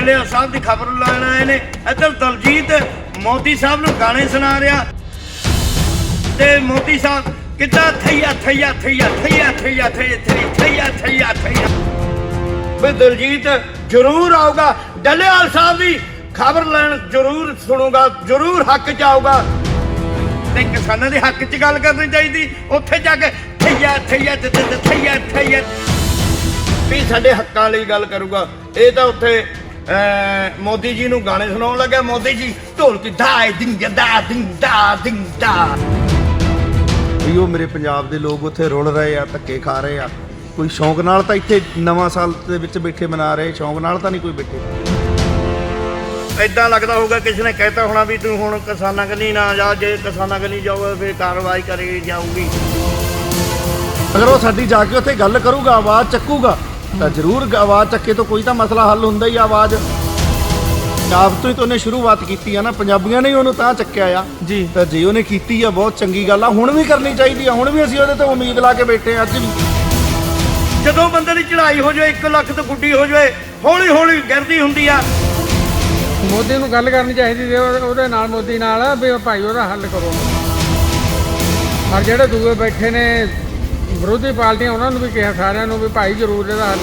ਡੱਲੇਵਾਲ ਸਾਹਿਬ ਦੀ ਖਬਰ ਲੈਣ ਆਏ ਨੇ ਇੱਧਰ ਦਲਜੀਤ ਮੋਦੀ ਸਾਹਿਬ ਨੂੰ ਗਾਣੇ ਸੁਣਾ ਰਿਹਾ ਤੇ ਮੋਦੀ ਸਾਹਿਬ ਕਿੱਦਾਂ ਥਈਆ ਥਈਆ ਥਈਆ ਥਈਆ ਥਈਆ ਥਈਆ ਥਈਆ ਥਈਆ ਥਈਆ ਵੀ ਦਲਜੀਤ ਜ਼ਰੂਰ ਆਊਗਾ ਡੱਲੇਵਾਲ ਸਾਹਿਬ ਦੀ ਖਬਰ ਲੈਣ ਜ਼ਰੂਰ ਸੁਣੂਗਾ ਜ਼ਰੂਰ ਹੱਕ ਚ ਆਊਗਾ ਤੇ ਕਿਸਾਨਾਂ ਦੇ ਹੱਕ 'ਚ ਗੱਲ ਕਰਨੀ ਚਾਹੀਦੀ ਉੱਥੇ ਜਾ ਕੇ ਥਈਆ ਥਈਆ ਤੇ ਤੇ ਥਈਆ ਥਈਆ ਵੀ ਸਾਡੇ ਹੱਕਾਂ ਲਈ ਗੱਲ ਕਰੂਗਾ ਇਹ ਤਾਂ ਉੱਥੇ ਮੋਦੀ ਜੀ ਨੂੰ ਗਾਣੇ ਸੁਣਾਉਣ ਲੱਗਾ ਮੋਦੀ ਜੀ ਢੋਲਕੀ ਦਾਈ ਦਿੰਗ ਦਾ ਦਿੰਗ ਦਾ ਦਿੰਗ ਦਾ। ਵੀ ਉਹ ਮੇਰੇ ਪੰਜਾਬ ਦੇ ਲੋਕ ਉੱਥੇ ਰੁਲ ਰਹੇ ਆ ਧੱਕੇ ਖਾ ਰਹੇ ਆ। ਕੋਈ ਸ਼ੌਂਕ ਨਾਲ ਤਾਂ ਇੱਥੇ ਨਵਾਂ ਸਾਲ ਦੇ ਵਿੱਚ ਬੈਠੇ ਮਨਾ ਰਹੇ ਸ਼ੌਂਕ ਨਾਲ ਤਾਂ ਨਹੀਂ ਕੋਈ ਬੈਠੇ। ਐਦਾਂ ਲੱਗਦਾ ਹੋਊਗਾ ਕਿਸੇ ਨੇ ਕਹਿਤਾ ਹੋਣਾ ਵੀ ਤੂੰ ਹੁਣ ਕਿਸਾਨਾਂ ਕਨੀ ਨਾ ਜਾ ਜੇ ਕਿਸਾਨਾਂ ਕਨੀ ਜਾਊਗਾ ਫਿਰ ਕਾਰਵਾਈ ਕਰੀ ਜਾਊਗੀ। ਅਗਰ ਉਹ ਸਾਡੀ ਜਾ ਕੇ ਉੱਥੇ ਗੱਲ ਕਰੂਗਾ ਆਵਾਜ਼ ਚੱਕੂਗਾ ਤਾਂ ਜ਼ਰੂਰ ਆਵਾਜ਼ ਚੱਕੇ ਤੋਂ ਕੋਈ ਤਾਂ ਮਸਲਾ ਹੱਲ ਹੁੰਦਾ ਹੀ ਆ ਆਵਾਜ਼। ਆਪ ਤੋਂ ਹੀ ਤਾਂ ਉਹਨੇ ਸ਼ੁਰੂਆਤ ਕੀਤੀ ਆ ਨਾ ਪੰਜਾਬੀਆਂ ਨੇ ਹੀ ਉਹਨੂੰ ਤਾਂ ਚੱਕਿਆ ਆ। ਜੀ। ਤਾਂ ਜੇ ਉਹਨੇ ਕੀਤੀ ਆ ਬਹੁਤ ਚੰਗੀ ਗੱਲ ਆ। ਹੁਣ ਵੀ ਕਰਨੀ ਚਾਹੀਦੀ ਆ ਹੁਣ ਵੀ ਅਸੀਂ ਉਹਦੇ ਤੋਂ ਉਮੀਦ ਲਾ ਕੇ ਬੈਠੇ ਆ ਅੱਜ ਵੀ। ਜਦੋਂ ਬੰਦੇ ਦੀ ਚੜਾਈ ਹੋ ਜਾਏ 1 ਲੱਖ ਤੋਂ ਗੁੱਡੀ ਹੋ ਜਾਏ ਹੌਲੀ ਹੌਲੀ ਗਿਰਦੀ ਹੁੰਦੀ ਆ। ਮੋਦੀ ਨੂੰ ਗੱਲ ਕਰਨੀ ਚਾਹੀਦੀ ਸੀ ਉਹ- ਉਹਦੇ ਨਾਲ ਮੋਦੀ ਨਾਲ ਵੀ ਭਾਈ ਉਹਦਾ ਹੱਲ ਕਰੋ। ਪਰ ਜਿਹੜੇ ਦੂਏ ਬੈਠੇ ਨੇ ਵਿਰੋਧੀ ਪਾਰਟੀਆਂ ਉਹਨਾਂ ਨੂੰ ਵੀ ਕਿਹਾ ਸਾਰਿਆਂ ਨੂੰ ਵੀ ਭਾਈ ਜ਼ਰੂਰ ਇਹਦਾ ਹੱਲ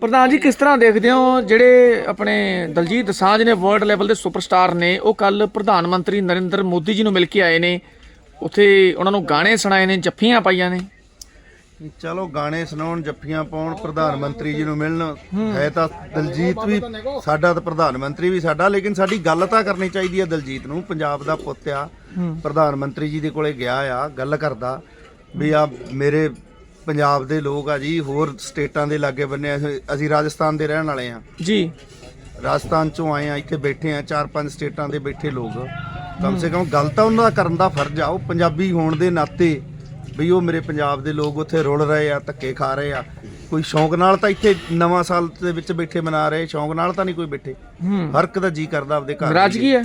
ਪ੍ਰਧਾਨ ਜੀ ਕਿਸ ਤਰ੍ਹਾਂ ਦੇਖਦੇ ਹੋ ਜਿਹੜੇ ਆਪਣੇ ਦਲਜੀਤ ਦਸਾਂਝ ਨੇ ਵਰਲਡ ਲੈਵਲ ਦੇ ਸੁਪਰਸਟਾਰ ਨੇ ਉਹ ਕੱਲ ਪ੍ਰਧਾਨ ਮੰਤਰੀ ਨਰਿੰਦਰ ਮੋਦੀ ਜੀ ਨੂੰ ਮਿਲ ਕੇ ਆਏ ਨੇ ਉੱਥੇ ਉਹਨਾਂ ਨੂੰ ਗਾਣੇ ਸੁਣਾਏ ਨੇ ਜੱਫੀਆਂ ਪਾਈਆਂ ਨੇ? ਚਲੋ ਗਾਣੇ ਸੁਣਾਉਣ ਜੱਫੀਆਂ ਪਾਉਣ ਪ੍ਰਧਾਨ ਮੰਤਰੀ ਜੀ ਨੂੰ ਮਿਲਣ। ਹੈ ਤਾਂ ਦਲਜੀਤ ਵੀ ਸਾਡਾ ਤਾਂ ਪ੍ਰਧਾਨ ਮੰਤਰੀ ਵੀ ਸਾਡਾ ਲੇਕਿਨ ਸਾਡੀ ਗੱਲ ਤਾਂ ਕਰਨੀ ਚਾਹੀਦੀ ਹੈ ਦਲਜੀਤ ਨੂੰ ਪੰਜਾਬ ਦਾ ਪੁੱਤ ਆ। ਪ੍ਰਧਾਨ ਮੰਤਰੀ ਜੀ ਦੇ ਕੋਲੇ ਗਿਆ ਆ ਗੱਲ ਕਰਦਾ। ਵੀ ਆ ਮੇਰੇ ਪੰਜਾਬ ਦੇ ਲੋਕ ਆ ਜੀ ਹੋਰ ਸਟੇਟਾਂ ਦੇ ਲਾਗੇ ਬੰਨੇ ਅਸੀਂ- ਅਸੀਂ ਰਾਜਸਥਾਨ ਦੇ ਰਹਿਣ ਵਾਲੇ ਆ। ਜੀ। ਰਾਜਸਥਾਨ ਚੋਂ ਆਏ ਆ ਇੱਥੇ ਬੈਠੇ ਆ ਚਾਰ ਪੰਜ ਸਟੇਟਾਂ ਦੇ ਬੈਠੇ ਲੋਕ। ਕਮ ਸੇ ਕਮ ਗੱਲ ਤਾਂ ਉਹਨਾਂ ਦਾ ਕਰਨ ਦਾ ਫਰਜ਼ ਆ ਉਹ ਪੰਜਾਬੀ ਹੋਣ ਦੇ ਨਾਤੇ ਵੀ ਉਹ ਮੇਰੇ ਪੰਜਾਬ ਦੇ ਲੋਕ ਉੱਥੇ ਰੁਲ ਰਹੇ ਆ ਧੱਕੇ ਖਾ ਰਹੇ ਆ। ਕੋਈ ਸ਼ੌਂਕ ਨਾਲ ਤਾਂ ਇੱਥੇ ਨਵਾਂ ਸਾਲ ਦੇ ਵਿੱਚ ਬੈਠੇ ਮਨਾ ਰਹੇ ਸ਼ੌਂਕ ਨਾਲ ਤਾਂ ਨਹੀਂ ਕੋਈ ਬੈਠੇ। ਹੂੰ। ਫ਼ਰਕ ਤਾਂ ਜੀ ਕਰਦਾ ਆਪਦੇ ਘਰ ਨਾਰਾਜ਼ਗੀ ਹੈ?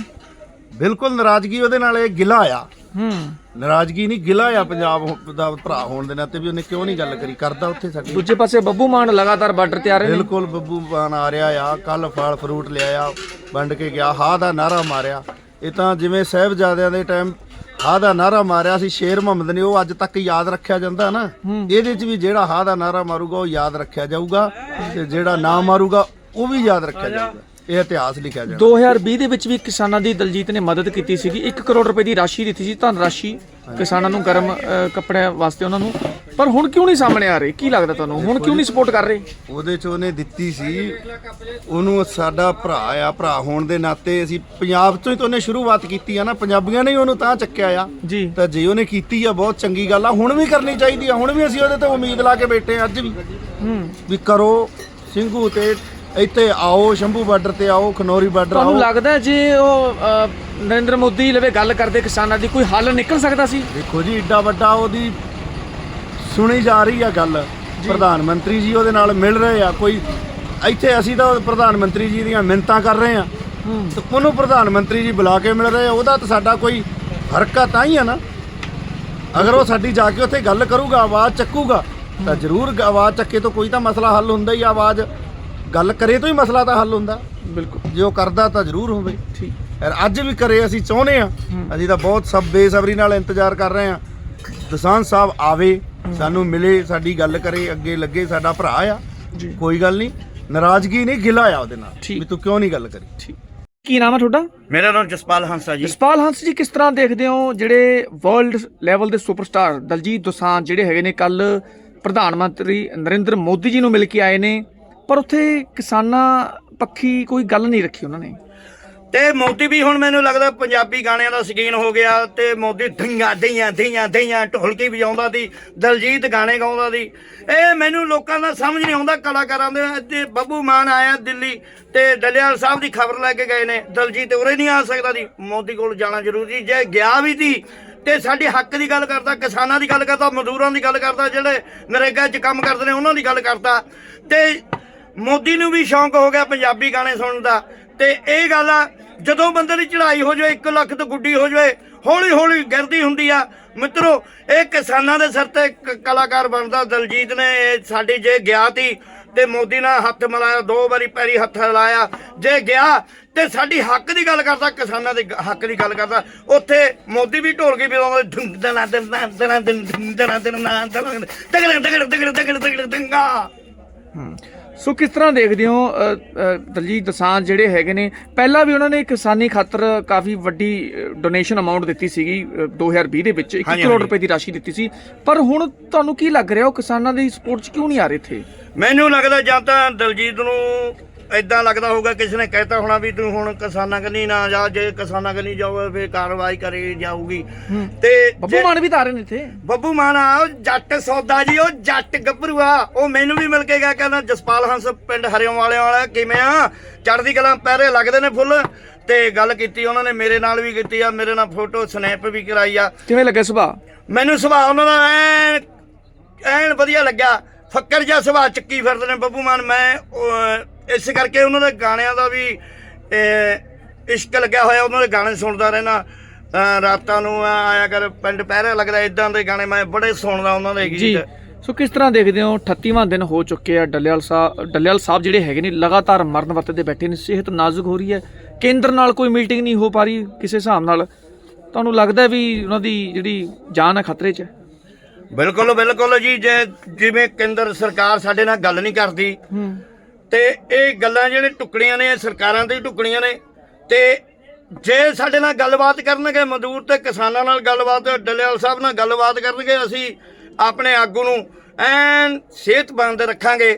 ਬਿਲਕੁਲ ਨਾਰਾਜ਼ਗੀ ਉਹਦੇ ਨਾਲ ਇਹ ਗਿਲਾ ਆ। ਹੂੰ। ਨਾਰਾਜ਼ਗੀ ਨਹੀਂ ਗਿਲਾ ਆ ਪੰਜਾਬ ਦਾ ਭਰਾ ਹੋਣ ਦੇ ਨਾਤੇ ਵੀ ਉਹਨੇ ਕਿਉਂ ਨਹੀਂ ਗੱਲ ਕਰੀ? ਕਰਦਾ ਉੱਥੇ ਸਾਡੀ ਦੂਜੇ ਪਾਸੇ ਬੱਬੂ ਮਾਨ ਲਗਾਤਾਰ ਬਾਰਡਰ ਤੇ ਆ ਰਹੇ ਨੇ। ਬਿਲਕੁਲ ਬੱਬੂ ਮਾਨ ਆ ਰਿਹਾ ਆ ਕੱਲ ਫਲ ਫਰੂਟ ਲਿਆਇਆ ਵੰਡ ਕੇ ਗਿਆ ਹਾ ਦਾ ਨਾਰਾ ਮਾਰਿਆ। ਇਹ ਤਾਂ ਜਿਵੇਂ ਸਾਹਿਬਜ਼ਾਦਿਆਂ ਦੇ ਟਾਈਮ ਹਾ ਦਾ ਨਾਰਾ ਮਾਰਿਆ ਸੀ ਸ਼ੇਰ ਮੁਹੰਮਦ ਨੇ ਉਹ ਅੱਜ ਤੱਕ ਯਾਦ ਰੱਖਿਆ ਜਾਂਦਾ ਨਾ। ਇਹਦੇ 'ਚ ਵੀ ਜਿਹੜਾ ਹਾ ਦਾ ਨਾਰਾ ਮਾਰੂਗਾ ਉਹ ਯਾਦ ਰੱਖਿਆ ਜਾਊਗਾ ਤੇ ਜਿਹੜਾ ਨਾ ਮਾਰੂਗਾ ਉਹ ਵੀ ਯਾਦ ਰੱਖਿਆ ਜਾਊਗਾ। ਇਹ ਇਤਿਹਾਸ ਲਿਖਿਆ ਜਾਣਾ। 2020 ਦੇ ਵਿੱਚ ਵੀ ਕਿਸਾਨਾਂ ਦੀ ਦਲਜੀਤ ਨੇ ਮਦਦ ਕੀਤੀ ਸੀਗੀ। 1 ਕਰੋੜ ਰੁਪਏ ਦੀ ਰਾਸ਼ੀ ਦਿੱਤੀ ਸੀ ਧਨ ਰਾਸ਼ੀ ਕਿਸਾਨਾਂ ਨੂੰ ਗਰਮ ਕੱਪੜਿਆਂ ਵਾਸਤੇ ਉਹਨਾਂ ਨੂੰ। ਪਰ ਹੁਣ ਕਿਉਂ ਨਹੀਂ ਸਾਹਮਣੇ ਆ ਰਹੇ? ਕੀ ਲੱਗਦਾ ਤੁਹਾਨੂੰ? ਹੁਣ ਕਿਉਂ ਨਹੀਂ ਸਪੋਰਟ ਕਰ ਰਹੇ? ਉਹਦੇ 'ਚ ਉਹਨੇ ਦਿੱਤੀ ਸੀ ਉਹਨੂੰ ਸਾਡਾ ਭਰਾ ਆ ਭਰਾ ਹੋਣ ਦੇ ਨਾਤੇ ਅਸੀਂ ਪੰਜਾਬ ਤੋਂ ਹੀ ਤਾਂ ਉਹਨੇ ਸ਼ੁਰੂਆਤ ਕੀਤੀ ਆ ਨਾ। ਪੰਜਾਬੀਆਂ ਨੇ ਹੀ ਉਹਨੂੰ ਤਾਂ ਚੱਕਿਆ ਆ। ਜੀ। ਤਾਂ ਜੇ ਉਹਨੇ ਕੀਤੀ ਆ ਬਹੁਤ ਚੰਗੀ ਗੱਲ ਆ। ਹੁਣ ਵੀ ਕਰਨੀ ਚਾਹੀਦੀ ਆ। ਹੁਣ ਵੀ ਅਸੀਂ ਉਹਦੇ ਤੋਂ ਉਮੀਦ ਲਾ ਕੇ ਬੈਠੇ ਆ ਅੱਜ ਵੀ। ਹੂੰ। ਵੀ ਕਰੋ ਸਿੰਘੂ ਤੇ ਇੱਥੇ ਆਓ ਸ਼ੰਭੂ ਬਾਰਡਰ ਤੇ ਆਓ ਖਨੌਰੀ ਬਾਰਡਰ ਤੁਹਾਨੂੰ ਆਓ। ਲੱਗਦਾ ਹੈ ਜੇ ਉਹ ਅ, ਨਰਿੰਦਰ ਮੋਦੀ ਲਵੇ ਗੱਲ ਕਰਦੇ ਕਿਸਾਨਾਂ ਦੀ ਕੋਈ ਹੱਲ ਨਿਕਲ ਸਕਦਾ ਸੀ? ਦੇਖੋ ਜੀ ਏਡਾ ਵੱਡਾ ਉਹਦੀ ਸੁਣੀ ਜਾ ਰਹੀ ਆ ਗੱਲ। ਪ੍ਰਧਾਨ ਮੰਤਰੀ ਜੀ ਉਹਦੇ ਨਾਲ ਮਿਲ ਰਹੇ ਆ ਕੋਈ ਇੱਥੇ ਅਸੀਂ ਤਾਂ ਪ੍ਰਧਾਨ ਮੰਤਰੀ ਜੀ ਦੀਆਂ ਮਿੰਤਾਂ ਕਰ ਰਹੇ ਆ। ਤੇ ਉਹਨੂੰ ਪ੍ਰਧਾਨ ਮੰਤਰੀ ਜੀ ਬੁਲਾ ਕੇ ਮਿਲ ਰਹੇ ਆ ਉਹਦਾ ਤਾਂ ਸਾਡਾ ਕੋਈ ਫ਼ਰਕ ਆ ਤਾਂ ਹੀ ਆ ਨਾ। ਅਗਰ ਉਹ ਸਾਡੀ ਜਾ ਕੇ ਉੱਥੇ ਗੱਲ ਕਰੂਗਾ ਆਵਾਜ਼ ਚੱਕੂਗਾ ਤਾਂ ਜ਼ਰੂਰ ਗ- ਆਵਾਜ਼ ਚੱਕੇ ਤੋਂ ਕੋਈ ਤਾਂ ਮਸਲਾ ਹੱਲ ਹੁੰਦਾ ਹੀ ਆ, ਆਵਾਜ਼ ਗੱਲ ਕਰੇ ਤੋਂ ਹੀ ਮਸਲਾ ਤਾਂ ਹੱਲ ਹੁੰਦਾ। ਬਿਲਕੁਲ। ਜੇ ਉਹ ਕਰਦਾ ਤਾਂ ਜ਼ਰੂਰ ਹੋਵੇ। ਠੀਕ। ਯਾਰ ਅੱਜ ਵੀ ਕਰੇ ਅਸੀਂ ਚਾਹੁੰਦੇ ਆ ਅਸੀਂ ਤਾਂ ਬਹੁਤ ਸਭ ਬੇਸਬਰੀ ਨਾਲ ਇੰਤਜ਼ਾਰ ਕਰ ਰਹੇ ਆ ਦਸਾਂਝ ਸਾਹਿਬ ਆਵੇ ਸਾਨੂੰ ਮਿਲੇ ਸਾਡੀ ਗੱਲ ਕਰੇ ਅੱਗੇ ਲੱਗੇ ਸਾਡਾ ਭਰਾ ਆ। ਜੀ। ਕੋਈ ਗੱਲ ਨਹੀਂ ਨਾਰਾਜ਼ਗੀ ਨਹੀਂ ਗਿਲਾ ਆ ਉਹਦੇ ਨਾਲ। ਠੀਕ। ਵੀ ਤੂੰ ਕਿਉਂ ਨਹੀਂ ਗੱਲ ਕਰੀ? ਠੀਕ। ਕੀ ਨਾਮ ਹੈ ਤੁਹਾਡਾ? ਮੇਰਾ ਨਾਮ ਜਸਪਾਲ ਹੰਸਾ ਜੀ। ਜਸਪਾਲ ਹੰਸ ਜੀ ਕਿਸ ਤਰ੍ਹਾਂ ਦੇਖਦੇ ਹੋ ਜਿਹੜੇ ਵਰਲਡ ਲੈਵਲ ਦੇ ਸੁਪਰਸਟਾਰ ਦਲਜੀਤ ਦੋਸਾਂਝ ਜਿਹੜੇ ਹੈਗੇ ਨੇ ਕੱਲ ਪ੍ਰਧਾਨ ਮੰਤਰੀ ਨਰਿੰਦਰ ਮੋਦੀ ਜੀ ਨੂੰ ਮਿਲ ਕੇ ਆਏ ਨੇ? ਪਰ ਉੱਥੇ ਕਿਸਾਨਾਂ ਪੱਖੀ ਕੋਈ ਗੱਲ ਨਹੀਂ ਰੱਖੀ ਉਹਨਾਂ ਨੇ। ਤੇ ਮੋਦੀ ਵੀ ਹੁਣ ਮੈਨੂੰ ਲੱਗਦਾ ਪੰਜਾਬੀ ਗਾਣਿਆਂ ਦਾ ਸਕੀਨ ਹੋ ਗਿਆ ਤੇ ਮੋਦੀ ਧੀਆਂ ਧਈਆਂ ਧਈਆਂ ਧਈਆਂ ਢੋਲਕੀ ਵਜਾਉਂਦਾ ਦੀ ਦਲਜੀਤ ਗਾਣੇ ਗਾਉਂਦਾ ਦੀ ਇਹ ਮੈਨੂੰ ਲੋਕਾਂ ਦਾ ਸਮਝ ਨਹੀਂ ਆਉਂਦਾ ਕਲਾਕਾਰਾਂ ਦੇ ਤੇ ਬੱਬੂ ਮਾਨ ਆਇਆ ਦਿੱਲੀ ਤੇ ਡੱਲੇਵਾਲ ਸਾਹਿਬ ਦੀ ਖਬਰ ਲੈ ਕੇ ਗਏ ਨੇ। ਦਲਜੀਤ ਉਰੇ ਨਹੀਂ ਆ ਸਕਦਾ ਦੀ ਮੋਦੀ ਕੋਲ ਜਾਣਾ ਜ਼ਰੂਰੀ ਜੇ ਗਿਆ ਵੀ ਸੀ ਤੇ ਸਾਡੇ ਹੱਕ ਦੀ ਗੱਲ ਕਰਦਾ, ਕਿਸਾਨਾਂ ਦੀ ਗੱਲ ਕਰਦਾ, ਮਜ਼ਦੂਰਾਂ ਦੀ ਗੱਲ ਕਰਦਾ, ਜਿਹੜੇ ਨਰੇਗਾ 'ਚ ਕੰਮ ਕਰਦੇ ਨੇ, ਉਹਨਾਂ ਦੀ ਗੱਲ ਕਰਦਾ। ਤੇ ਮੋਦੀ ਨੂੰ ਵੀ ਸ਼ੌਂਕ ਹੋ ਗਿਆ ਪੰਜਾਬੀ ਗਾਣੇ ਸੁਣਨ ਦਾ ਤੇ ਇਹ ਗੱਲ ਆ ਜਦੋਂ ਬੰਦੇ ਦੀ ਚੜਾਈ ਹੋ ਜਾਵੇ 1 ਲੱਖ ਤੋਂ ਗੁੱਡੀ ਹੋ ਜਾਵੇ ਹੌਲੀ ਹੌਲੀ ਗਿਰਦੀ ਹੁੰਦੀ ਆ ਮਿੱਤਰੋ ਇਹ ਕਿਸਾਨਾਂ ਦੇ ਸਿਰ ਤੇ ਕਲਾਕਾਰ ਬਣਦਾ ਦਲਜੀਤ ਨੇ ਇਹ ਸਾਡੀ ਜੇ ਗਿਆ ਤੀ ਤੇ ਮੋਦੀ ਨਾਲ ਹੱਥ ਮਿਲਾਇਆ ਦੋ ਵਾਰੀ ਪੈਰੀ ਹੱਥ ਲਾਇਆ ਜੇ ਗਿਆ ਤੇ ਸਾਡੀ ਹੱਕ ਦੀ ਗੱਲ ਕਰਦਾ ਕਿਸਾਨਾਂ ਦੇ ਹੱਕ ਦੀ ਗੱਲ ਕਰਦਾ ਉੱਥੇ ਮੋਦੀ ਵੀ ਢੋਲ ਕੇ ਵੀ ਆਉਂਦਾ ਦਣਾ ਦਣਾ ਦਣਾ ਦਣਾ ਦਣਾ ਦਣਾ ਦਗੜ ਦਗੜ ਦਗੜ ਦਗੜ ਸੋ ਕਿਸ ਤਰ੍ਹਾਂ ਦੇਖਦੇ ਹੋ ਦਲਜੀਤ ਦਸਾਂਝ ਜਿਹੜੇ ਹੈਗੇ ਨੇ ਪਹਿਲਾਂ ਵੀ ਉਹਨਾਂ ਨੇ ਕਿਸਾਨੀ ਖਾਤਰ ਕਾਫੀ ਵੱਡੀ ਡੋਨੇਸ਼ਨ ਅਮਾਉਂਟ ਦਿੱਤੀ ਸੀਗੀ ਅ, 2020 ਦੇ ਵਿੱਚ 1 ਹਾਂਜੀ, ਕਰੋੜ। ਰੁਪਏ ਦੀ ਰਾਸ਼ੀ ਦਿੱਤੀ ਸੀ ਪਰ ਹੁਣ ਤੁਹਾਨੂੰ ਕੀ ਲੱਗ ਰਿਹਾ ਉਹ ਕਿਸਾਨਾਂ ਦੀ ਸਪੋਰਟ 'ਚ ਕਿਉਂ ਨਹੀਂ ਆ ਰਹੇ ਇੱਥੇ ਮੈਨੂੰ ਲੱਗਦਾ ਜਾਂ ਤਾਂ ਦਲਜੀਤ ਨੂੰ ਇਦਾਂ ਲੱਗਦਾ ਹੋਊਗਾ ਕਿਸੇ ਨੇ ਕਹਿਤਾ ਹੋਣਾ ਵੀ ਤੂੰ ਹੁਣ ਕਿਸਾਨਾਂ ਕੰਨੀ ਨਾ ਜਾ ਜੇ ਕਿਸਾਨਾਂ ਕੰਨੀ ਜਾਓਗੇ ਫੇਰ ਕਾਰਵਾਈ ਕਰੀ ਜਾਊਗੀ। ਤੇ ਬੱਬੂ ਮਾਨ ਵੀ ਤਾਂ ਆ ਰਹੇ ਨੇ ਇੱਥੇ। ਬੱਬੂ ਮਾਨ ਆ ਉਹ ਜੱਟ ਸੌਦਾ ਜੀ ਉਹ ਜੱਟ ਗੱਭਰੂ ਆ ਉਹ ਮੈਨੂੰ ਵੀ ਮਿਲ ਕੇ ਗਿਆ ਕਹਿੰਦਾ ਜਸਪਾਲ ਹੰਸ ਪਿੰਡ ਹਰਿਓਂ ਵਾਲਿਆਂ ਵਾਲਾ ਕਿਵੇਂ ਆ? ਚੜ੍ਹਦੀ ਕਲਾ ਪਹਿਰੇ ਲੱਗਦੇ ਨੇ ਫੁੱਲ। ਤੇ ਗੱਲ ਕੀਤੀ ਉਹਨਾਂ ਨੇ ਮੇਰੇ ਨਾਲ ਵੀ ਕੀਤੀ ਆ ਮੇਰੇ ਨਾਲ ਫੋਟੋ ਸਨੈਪ ਵੀ ਕਰਾਈ ਆ। ਕਿਵੇਂ ਲੱਗਾ ਸੁਭਾਅ? ਮੈਨੂੰ ਸੁਭਾਅ ਉਹਨਾਂ ਦਾ ਐਨ ਐਨ ਵਧੀਆ ਲੱਗਿਆ। ਫੱਕਰ ਜਿਹਾ ਸੁਭਾਅ ਚੱਕੀ ਫਿਰਦੇ ਨੇ ਬੱਬੂ ਮਾਨ। ਮੈਂ ਉਹ, ਇਸ ਕਰਕੇ ਉਹਨਾਂ ਦੇ ਗਾਣਿਆਂ ਦਾ ਵੀ ਇਸ਼ਕ ਲੱਗਿਆ ਹੋਇਆ ਉਹਨਾਂ ਦੇ ਗਾਣੇ ਸੁਣਦਾ ਰਹਿਣਾ ਰਾਤਾਂ ਨੂੰ ਆਇਆ ਕਰ ਪਿੰਡ ਪਹਿਰਾ ਲੱਗਦਾ ਇਦਾਂ ਦੇ ਗਾਣੇ ਮੈਂ ਬੜੇ ਸੁਣਦਾ ਉਹਨਾਂ ਦੇ ਗੀਤ। ਸੋ ਕਿਸ ਤਰ੍ਹਾਂ ਦੇਖਦੇ ਹੋ 38ਵਾਂ ਦਿਨ ਹੋ ਚੁੱਕੇ ਆ ਡੱਲੇਵਾਲ ਸਾਹਿਬ ਡੱਲੇਵਾਲ ਸਾਹਿਬ ਜਿਹੜੇ ਹੈਗੇ ਨੇ ਲਗਾਤਾਰ ਮਰਨ ਵਰਤੇ ਤੇ ਬੈਠੇ ਨੇ ਸਿਹਤ ਨਾਜ਼ੁਕ ਹੋ ਰਹੀ ਹੈ। ਕੇਂਦਰ ਨਾਲ ਕੋਈ ਮੀਟਿੰਗ ਨਹੀਂ ਹੋ ਪਾ ਰਹੀ ਕਿਸੇ ਹਿਸਾਬ ਨਾਲ। ਤੁਹਾਨੂੰ ਲੱਗਦਾ ਵੀ ਉਹਨਾਂ ਦੀ ਜਿਹੜੀ ਜਾਨ ਹੈ ਖਤਰੇ 'ਚ? ਹੈ ਬਿਲਕੁਲ ਬਿਲਕੁਲ ਜੀ ਜੇ ਜਿਵੇਂ ਕੇਂਦਰ ਸਰਕਾਰ ਸਾਡੇ ਨਾਲ ਗੱਲ ਨਹੀਂ ਕਰਦੀ ਹੂੰ। ਤੇ ਇਹ ਗੱਲਾਂ ਜਿਹੜੇ ਟੁਕੜੀਆਂ ਨੇ ਇਹ ਸਰਕਾਰਾਂ ਦੇ ਹੀ ਟੁਕੜੀਆਂ ਨੇ। ਤੇ ਜੇ ਸਾਡੇ ਨਾਲ ਗੱਲਬਾਤ ਕਰਨਗੇ ਮਜ਼ਦੂਰ ਤੇ ਕਿਸਾਨਾਂ ਨਾਲ ਗੱਲਬਾਤ ਡੱਲੇਵਾਲ ਸਾਹਿਬ ਨਾਲ ਗੱਲਬਾਤ ਕਰਨਗੇ ਅਸੀਂ ਆਪਣੇ ਆਗੂ ਨੂੰ ਐਨ ਸਿਹਤਮੰਦ ਰੱਖਾਂਗੇ।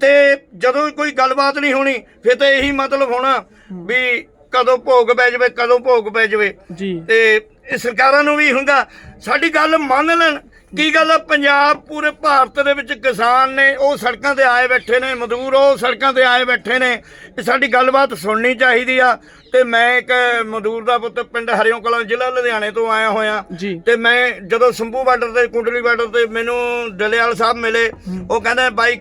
ਤੇ ਜਦੋਂ ਕੋਈ ਗੱਲਬਾਤ ਨਹੀਂ ਹੋਣੀ ਫਿਰ ਤਾਂ ਇਹੀ ਮਤਲਬ ਹੋਣਾ ਵੀ ਕਦੋਂ ਭੋਗ ਪੈ ਜਾਵੇ ਕਦੋਂ ਭੋਗ ਪੈ ਜਾਵੇ। ਜੀ। ਤੇ ਇਹ ਸਰਕਾਰਾਂ ਨੂੰ ਵੀ ਹੁੰਦਾ ਸਾਡੀ ਗੱਲ ਮੰਨ ਲੈਣ ਕੀ ਗੱਲ ਆ? ਪੰਜਾਬ ਪੂਰੇ ਭਾਰਤ ਦੇ ਵਿੱਚ ਕਿਸਾਨ ਨੇ ਉਹ ਸੜਕਾਂ ਤੇ ਆਏ ਬੈਠੇ ਨੇ ਮਜ਼ਦੂਰ ਉਹ ਸੜਕਾਂ ਤੇ ਆਏ ਬੈਠੇ ਨੇ। ਇਹ ਸਾਡੀ ਗੱਲਬਾਤ ਸੁਣਨੀ ਚਾਹੀਦੀ ਆ। ਤੇ ਮੈਂ ਇੱਕ ਮਜ਼ਦੂਰ ਦਾ ਪੁੱਤ ਪਿੰਡ ਹਰਿਓਂ ਕਲਾਂ ਜ਼ਿਲ੍ਹਾ ਲੁਧਿਆਣੇ ਤੋਂ ਆਇਆ ਹੋਇਆ। ਤੇ ਮੈਂ ਜਦੋਂ ਸੰਭੂ ਬਾਰਡਰ ਤੇ ਕੁੰਡਲੀ ਬਾਰਡਰ ਤੇ ਮੈਨੂੰ ਡਲੇਵਾਲ ਸਾਹਿਬ ਮਿਲੇ ਉਹ ਕਹਿੰਦਾ ਬਾਈ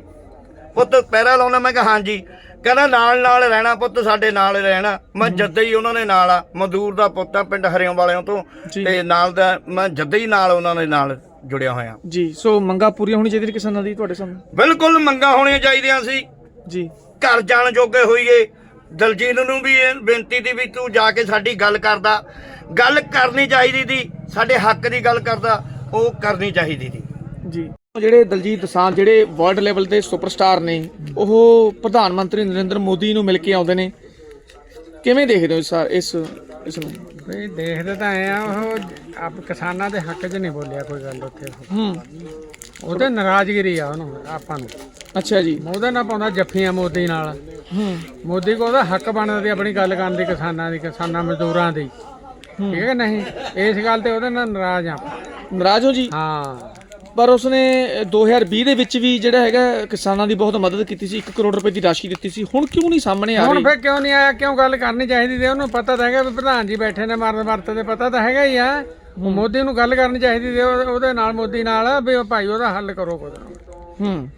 ਪੁੱਤ ਪੈਰਾ ਲਾਉਣਾ ਮੈਂ ਕਿਹਾ ਹਾਂਜੀ। ਕਹਿੰਦਾ ਨਾਲ ਨਾਲ ਰਹਿਣਾ ਪੁੱਤ ਸਾਡੇ ਨਾਲ ਰਹਿਣਾ। ਮੈਂ ਜੱਦੇ ਹੀ ਉਹਨਾਂ ਦੇ ਨਾਲ ਆ। ਮਜ਼ਦੂਰ ਦਾ ਪੁੱਤ ਆ ਪਿੰਡ ਹਰਿਓਂ ਵਾਲਿਆਂ ਤੋਂ। ਤੇ ਨਾਲ ਦਾ ਮੈਂ ਜੱਦੇ ਹੀ ਨਾਲ ਉਹਨਾਂ ਦੇ ਨਾਲ। ਜੁੜਿਆ ਹੋਇਆ। ਜੀ ਸੋ ਮੰਗਾ ਪੂਰੀਆਂ ਹੋਣੀ ਚਾਹੀਦੀ ਕਿਸਾਨਾਂ ਦੀ ਤੁਹਾਡੇ ਸਾਹਮਣੇ? ਬਿਲਕੁਲ ਮੰਗਾਂ ਹੋਣੀਆਂ ਚਾਹੀਦੀਆਂ ਸੀ। ਜੀ। ਘਰ ਜਾਣ ਜੋਗੇ ਹੋਈਏ। ਦਲਜੀਤ ਨੂੰ ਵੀ ਇਹ ਬੇਨਤੀ ਦੀ ਵੀ ਤੂੰ ਜਾ ਕੇ ਸਾਡੀ ਗੱਲ ਕਰਦਾ। ਗੱਲ ਕਰਨੀ ਚਾਹੀਦੀ ਦੀ ਸਾਡੇ ਹੱਕ ਦੀ ਗੱਲ ਕਰਦਾ ਉਹ ਕਰਨੀ ਚਾਹੀਦੀ ਦੀ। ਜੀ। ਜਿਹੜੇ ਦਲਜੀਤ ਦਸਾਂਝ ਜਿਹੜੇ ਵਰਲਡ ਲੈਵਲ ਦੇ ਸੁਪਰਸਟਾਰ ਨੇ ਉਹ ਪ੍ਰਧਾਨ ਮੰਤਰੀ ਨਰਿੰਦਰ ਮੋਦੀ ਨੂੰ ਮਿਲ ਕੇ ਆਉਂਦੇ ਨੇ। ਕਿਵੇਂ ਦੇਖਦੇ ਹੋ ਇਸ ਇਸ ਇਸ ਨੂੰ ਵੀ ਦੇਖਦੇ ਤਾਂ ਆਏ ਆ ਉਹ ਆਪ ਕਿਸਾਨਾਂ ਦੇ ਹੱਕ 'ਚ ਨਹੀਂ ਬੋਲਿਆ ਕੋਈ ਗੱਲ ਉੱਥੇ। ਹੂੰ। ਉਹਦੇ ਨਾਰਾਜ਼ਗਿਰੀ ਆ ਉਹਨੂੰ ਆਪਾਂ ਨੂੰ। ਅੱਛਾ ਜੀ। ਉਹਦੇ ਨਾਲ ਪਾਉਂਦਾ ਜੱਫੀਆਂ ਮੋਦੀ ਨਾਲ। ਹੂੰ। ਮੋਦੀ ਕੋ ਉਹਦਾ ਹੱਕ ਬਣਦਾ ਤੇ ਆਪਣੀ ਗੱਲ ਕਰਨ ਦੀ ਕਿਸਾਨਾਂ ਦੀ ਕਿਸਾਨਾਂ ਮਜ਼ਦੂਰਾਂ ਦੀ। ਠੀਕ ਹੈ ਕਿ ਨਹੀਂ? ਇਸ ਗੱਲ ਤੇ ਉਹਦੇ ਨਾਲ ਨਾਰਾਜ਼ ਆ ਨਾਰਾਜ਼ ਹੋ ਜੀ? ਹਾਂ। ਪਰ ਉਸਨੇ 2020 ਦੇ ਵਿੱਚ ਵੀ ਜਿਹੜਾ ਹੈਗਾ ਕਿਸਾਨਾਂ ਦੀ ਬਹੁਤ ਮਦਦ ਕੀਤੀ ਸੀ 1 ਕਰੋੜ ਰੁਪਏ ਦੀ ਰਾਸ਼ੀ ਦਿੱਤੀ ਸੀ। ਹੁਣ ਕਿਉਂ ਨਹੀਂ ਸਾਹਮਣੇ ਆ ਹੁਣ ਰਹੀ? ਫੇਰ ਕਿਉਂ ਨਹੀਂ ਆਇਆ? ਕਿਉਂ ਗੱਲ ਕਰਨੀ ਚਾਹੀਦੀ ਤੇ ਉਹਨੂੰ ਪਤਾ ਤਾਂ ਹੈਗਾ ਵੀ ਪ੍ਰਧਾਨ ਜੀ ਬੈਠੇ ਨੇ ਮਰਨ ਵਰਤ ਤੇ ਪਤਾ ਤਾਂ ਹੈਗਾ ਹੀ ਆ। ਮੋਦੀ ਨੂੰ ਗੱਲ ਕਰਨੀ ਚਾਹੀਦੀ ਤੇ ਉਹ- ਉਹਦੇ ਨਾਲ ਮੋਦੀ ਨਾਲ ਵੀ ਉਹ ਭਾਈ ਉਹਦਾ ਹੱਲ ਕਰੋ ਕੁਝ। ਹੂੰ।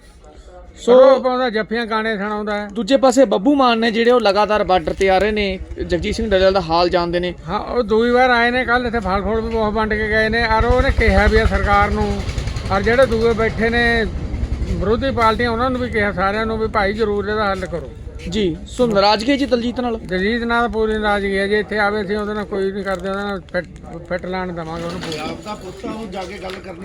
ਸੋ ਉਹ ਪਾਉਂਦਾ ਜੱਫੀਆਂ ਗਾਣੇ ਸੁਣਾਉਂਦਾ ਹੈ। ਦੂਜੇ ਪਾਸੇ ਬੱਬੂ ਮਾਨ ਨੇ ਜਿਹੜੇ ਉਹ ਲਗਾਤਾਰ ਬਾਰਡਰ ਤੇ ਆ ਰਹੇ ਨੇ ਜਗਜੀਤ ਸਿੰਘ ਡੱਲੇਵਾਲ ਦਾ ਹਾਲ ਜਾਣਦੇ ਨੇ। ਹਾਂ ਉਹ ਦੂਈ ਵਾਰ ਆਏ ਨੇ ਕੱਲ ਇੱਥੇ ਫਲ ਫੁੱਲ ਵੀ ਬਹੁਤ ਵੰਡ ਕੇ ਗਏ ਨੇ ਔਰ ਉਹਨੇ ਕਿਹਾ ਵੀ ਆ ਸਰਕਾਰ ਨੂੰ ਔਰ ਜਿਹੜੇ ਦੂਏ ਬੈਠੇ ਨੇ ਵਿਰੋਧੀ ਪਾਰਟੀਆਂ ਉਹਨਾਂ ਨੂੰ ਵੀ ਕਿਹਾ ਸਾਰਿਆਂ ਨੂੰ ਵੀ ਭਾਈ ਜ਼ਰੂਰ ਇਹਦਾ ਹੱਲ ਕਰੋ। ਜੀ ਸੋ ਨਾਰਾਜ਼ਗੀ ਹੈ ਜੀ ਦਲਜੀਤ ਨਾਲ? ਦਲਜੀਤ ਨਾਲ ਪੂਰੀ ਨਾਰਾਜ਼ਗੀ ਹੈ ਜੇ ਇੱਥੇ ਆਵੇ ਸੀ ਉਹਦੇ ਨਾਲ ਕੋਈ ਨਹੀਂ ਕਰਦੇ ਉਹਦੇ ਨਾਲ ਫਿੱਟ ਫਿੱਟ ਲਾਣ ਦਵਾਂਗੇ ਉਹਨੂੰ ਪੂਰਾ। ਆਪਦਾ ਪੁੱਤਾਂ ਨੂੰ ਜਾ ਕੇ ਗੱਲ ਕਰਨੀ